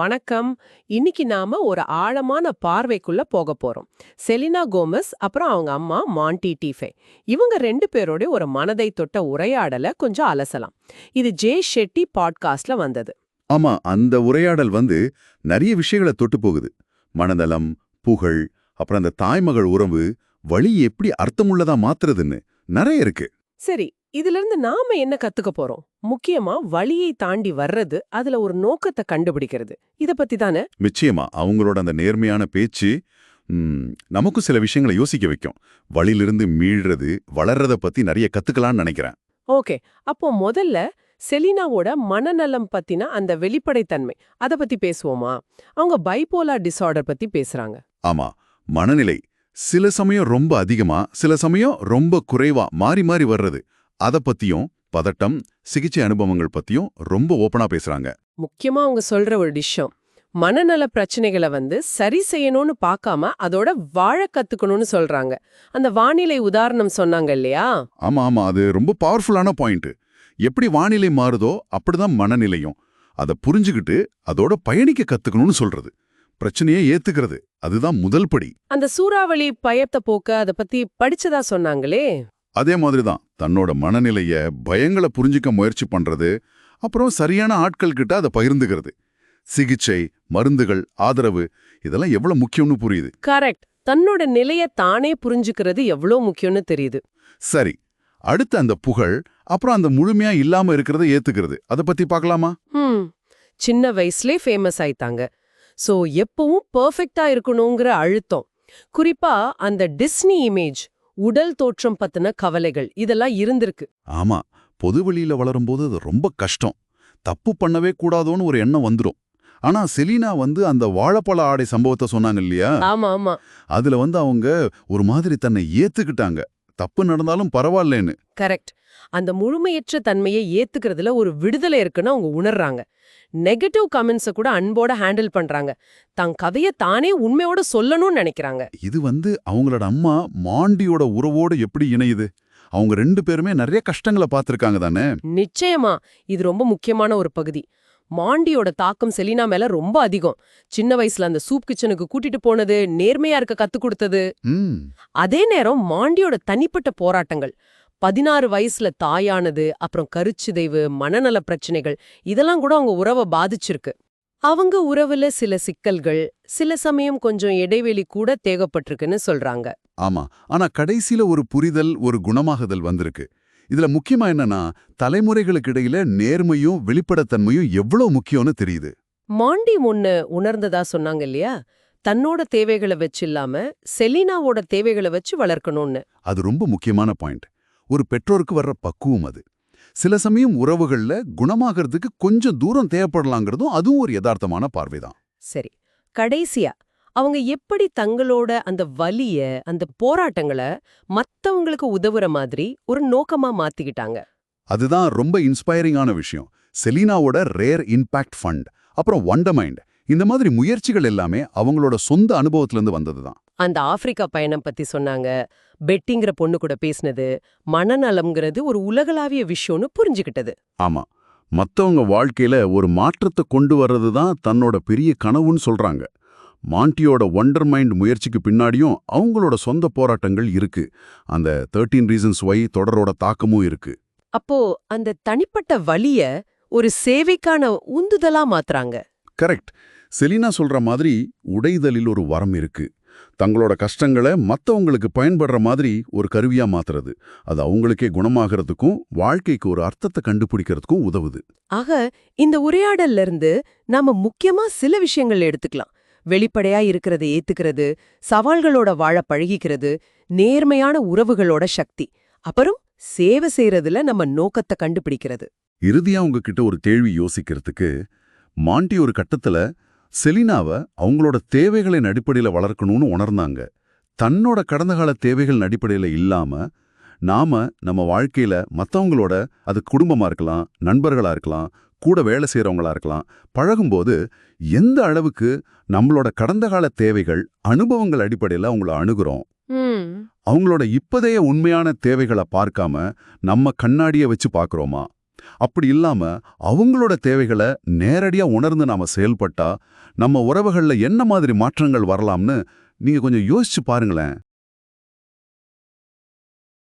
வணக்கம். இன்னைக்கு நாம ஒரு ஆழமான பார்வைக்குள்ள போக போறோம். செலினா கோமஸ் அப்புறம் அவங்க அம்மா மாண்டி டீஃபே. இவங்க ரெண்டு பேரோட ஒரு மனதை தொட்ட உரையாடல கொஞ்சம் அலசலாம். இது ஜே ஷெட்டி பாட்காஸ்ட்ல வந்தது. ஆமா அந்த உரையாடல் வந்து நிறைய விஷயங்களை தொட்டு போகுது. மனநலம் புகழ் அப்புறம் அந்த தாய்மகள் உறவு வழி எப்படி அர்த்தமுள்ளதா மாத்துறதுன்னு நிறைய இருக்கு. சரி இதுல இருந்து நாம என்ன கத்துக்க போறோம்? முக்கியமா வழியை தாண்டி வர்றது அதுல ஒரு நோக்கத்தை கண்டுபிடிக்கிறது. இத பத்தி தானே? நிச்சயமா. அவங்களோட அந்த நேர்மையான பேச்சு நமக்கும் சில விஷயங்களை யோசிக்க வைக்கும். வழியிலிருந்து மீள்றது வளர்றத பத்தி நிறைய கத்துக்கலாம்னு நினைக்கிறேன். ஓகே. அப்போ முதல்ல செலினாவோட மனநலம் பத்தின அந்த வெளிப்படைத்தன்மை அத பத்தி பேசுவோமா? அவங்க பைபோலார் டிசார்டர் பத்தி பேசுறாங்க. ஆமா. மனநிலை. சில சமயம் ரொம்ப அதிகமா சில சமயம் ரொம்ப குறைவா மாறி மாறி வர்றது. அத பத்தியும் பதட்டம் சிகிச்சை அனுபவங்கள் பத்தியும் ரொம்ப ஓப்பனா பேசுறாங்க. முக்கியமா அவங்க சொல்ற ஒரு விஷயம் மனநல பிரச்சனைகளை வந்து சரி செய்யணும்னு பார்க்காம அதோட வாழ கத்துக்கணும்னு சொல்றாங்க. அந்த வானிலை உதாரணம் சொன்னாங்க இல்லையா? ஆமா ஆமா. அது ரொம்ப பவர்ஃபுல்லான பாயிண்ட் எப்படி வானிலை மாறுதோ அப்படிதான் மனநிலையும். அதை புரிஞ்சுக்கிட்டு அதோட பயணிக்க கத்துக்கணும்னு சொல்றது. பிரச்சனையை ஏத்துக்கிறது. அதுதான் முதல் படி. அந்த சூறாவளி பயத்தை போக்க அத பத்தி படிச்சதா சொன்னாங்களே? அதே மாதிரி தான் தன்னோட மனநிலைய பயங்களை புரிஞ்சுக்க முயற்சி பண்றது அப்புறம் சரியான ஆட்கள் கிட்ட அதை பகிர்ந்துக்கிறது. சிகிச்சை மருந்துகள் ஆதரவு இதெல்லாம் எவ்வளவு முக்கியம்னு புரியுது. கரெக்ட். தன்னோட நிலைய தானே புரிஞ்சுக்கிறது எவ்வளோ முக்கியம்னு தெரியுது. சரி. அடுத்து அந்த புகழ் அப்புறம் அந்த முழுமையா இல்லாம இருக்கிறத ஏத்துக்கிறது. அதை பத்தி பார்க்கலாமா சின்ன வயசுலே ஃபேமஸ் ஆயிட்டாங்க. சோ எப்பவும் பெர்ஃபெக்ட்டா இருக்கணுங்கிற அழுத்தம். குறிப்பா அந்த டிஸ்னி இமேஜ் உடல் தோற்றம் பத்தின கவலைகள் இதெல்லாம் இருந்திருக்கு. ஆமா பொது வெளியில வளரும்போது அது ரொம்ப கஷ்டம். தப்பு பண்ணவே கூடாதோன்னு ஒரு எண்ணம் வந்துடும் ஆனா செலீனா வந்து அந்த வாழைப்பழ ஆடை சம்பவத்தை சொன்னாங்க இல்லையா? ஆமா ஆமா. அதுல வந்து அவங்க ஒரு மாதிரி தன்னை ஏத்துக்கிட்டாங்க. தப்பு நடந்தாலும் பரவாயில்லைன்னு. கரெக்ட். அந்த முழுமையற்ற தன்மையை ஏத்துக்கிறதுல ஒரு விடுதலை இருக்குன்னு அவங்க உணர்றாங்க. நெகட்டிவ் கமெண்ட்ஸை கூட அன்போட ஹேண்டில் பண்றாங்க. தன் கதையை தானே உண்மையோட சொல்லணும்னு நினைக்கிறாங்க. இது வந்து அவங்களோட அம்மா மாண்டியோட உறவோடு எப்படி இணையுது? அவங்க ரெண்டு பேருமே நிறைய கஷ்டங்களை பார்த்திருக்காங்க தானே? நிச்சயமா. இது ரொம்ப முக்கியமான ஒரு பகுதி. மாண்டியோட தாக்கம் செலினா மேல ரொம்ப அதிகம். சின்ன வயசுல அந்த சூப் கிச்சனுக்கு கூட்டிட்டு போனது நேர்மையா இருக்க கத்து கொடுத்தது. அதே நேரம் மாண்டியோட தனிப்பட்ட போராட்டங்கள். பதினாறு வயசுல தாயானது அப்புறம் கருச்சிதைவு மனநல பிரச்சனைகள் இதெல்லாம் கூட அவங்க உறவை பாதிச்சிருக்கு. அவங்க உறவுல சில சிக்கல்கள் சில சமயம் கொஞ்சம் இடைவெளி கூட தேவைப்பட்டிருக்குன்னு சொல்றாங்க. ஆமா. ஆனா கடைசியில ஒரு புரிதல் ஒரு குணமாகுதல் வந்திருக்கு. இதுல முக்கியமா என்னன்னா தலைமுறைகளுக்கு இடையில நேர்மையும் வெளிப்படைத்தன்மையும் எவ்வளவு முக்கியம்னு தெரியுது. மாண்டி ஒன்னு உணர்ந்ததா சொன்னாங்க இல்லையா? தன்னோட தேவைகளை வச்சு இல்லாம செலினாவோட தேவைகளை வச்சு வளர்க்கணும்னு. அது ரொம்ப முக்கியமான பாயிண்ட். ஒரு பெற்றோருக்கு வர்ற பக்குவம் அது. சில சமயம் உறவுகள்ல குணமாகறதுக்கு கொஞ்சம் தூரம் தேவைப்படலாங்கிறதும் அதுவும் ஒரு யதார்த்தமான பார்வைதான். சரி. கடைசியா அவங்க எப்படி தங்களோட அந்த வலிய அந்த போராட்டங்களை மத்தவங்களுக்கு உதவுற மாதிரி ஒரு நோக்கமா மாத்திக்கிட்டாங்க? அதுதான் ரொம்ப இன்ஸ்பைரிங்கான விஷயம். செலீனாவோட ரேர் இம்பாக்ட் ஃபண்ட் அப்புறம் வண்டர் மைண்ட் இந்த மாதிரி முயற்சிகள் எல்லாமே அவங்களோட சொந்த அனுபவத்திலிருந்து வந்ததுதான். அந்த ஆப்பிரிக்கா பயணம் பத்தி சொன்னாங்க. பெட்டிங்கிற பொண்ணு கூட பேசினது மனநலம்ங்கிறது ஒரு உலகளாவிய விஷயம்னு புரிஞ்சுக்கிட்டது ஆமா. மத்தவங்க வாழ்க்கையில ஒரு மாற்றத்தை கொண்டு வர்றது தான் தன்னோட பெரிய கனவுன்னு சொல்றாங்க. மாண்டியோட ஒண்டர் மைண்ட் முயற்சிக்கு பின்னாடியும் அவங்களோட சொந்த போராட்டங்கள் இருக்கு. அந்த தேர்ட்டீன் ரீசன்ஸ் வை தொடரோட தாக்கமும் இருக்கு. அப்போ அந்த தனிப்பட்ட வலிய ஒரு சேவைக்கான உந்துதலா மாத்துறாங்க. கரெக்ட் செலினா சொல்ற மாதிரி உடைதலில் ஒரு வரம் இருக்கு. தங்களோட கஷ்டங்களை மத்தவங்களுக்கு பயன்படுற மாதிரி ஒரு கருவியா மாத்துறது. அது அவங்களுக்கே குணமாகறதுக்கும் வாழ்க்கைக்கு ஒரு அர்த்தத்தை கண்டுபிடிக்கிறதுக்கும் உதவுது. ஆக இந்த உரையாடல்ல இருந்து நாம முக்கியமா சில விஷயங்கள் எடுத்துக்கலாம். வெளிப்படையா இருக்கிறத ஏத்துக்கிறது சவால்களோட வாழ பழகிக்கிறது நேர்மையான உறவுகளோட சக்தி. அப்புறம் சேவை செய்யறதுல நம்ம நோக்கத்தை கண்டுபிடிக்கிறது. இறுதியா உங்ககிட்ட ஒரு கேள்வி யோசிக்கிறதுக்கு மாண்டி ஒரு கட்டத்துல செலினாவை அவங்களோட தேவைகளின் அடிப்படையில வளர்க்கணும்னு உணர்ந்தாங்க. தன்னோட கடந்த கால தேவைகளின் அடிப்படையில இல்லாம நாம நம்ம வாழ்க்கையில மத்தவங்களோட அது குடும்பமா இருக்கலாம் நண்பர்களா இருக்கலாம் கூட வேலை செய்யறவங்களா இருக்கலாம். பழகும்போது எந்த அளவுக்கு நம்மளோட கடந்த கால தேவைகள் அனுபவங்கள் அடிப்படையில அவங்கள அணுகுறோம். அவங்களோட இப்பதைய உண்மையான தேவைகளை பார்க்காம நம்ம கண்ணாடிய வச்சு பார்க்கறோமா அப்படி இல்லாம அவங்களோட தேவைகளை நேரடியா உணர்ந்து நாம செயல்பட்டா நம்ம உறவுகள்ல என்ன மாதிரி மாற்றங்கள் வரலாம்னு நீங்க கொஞ்சம் யோசிச்சு பாருங்களேன்.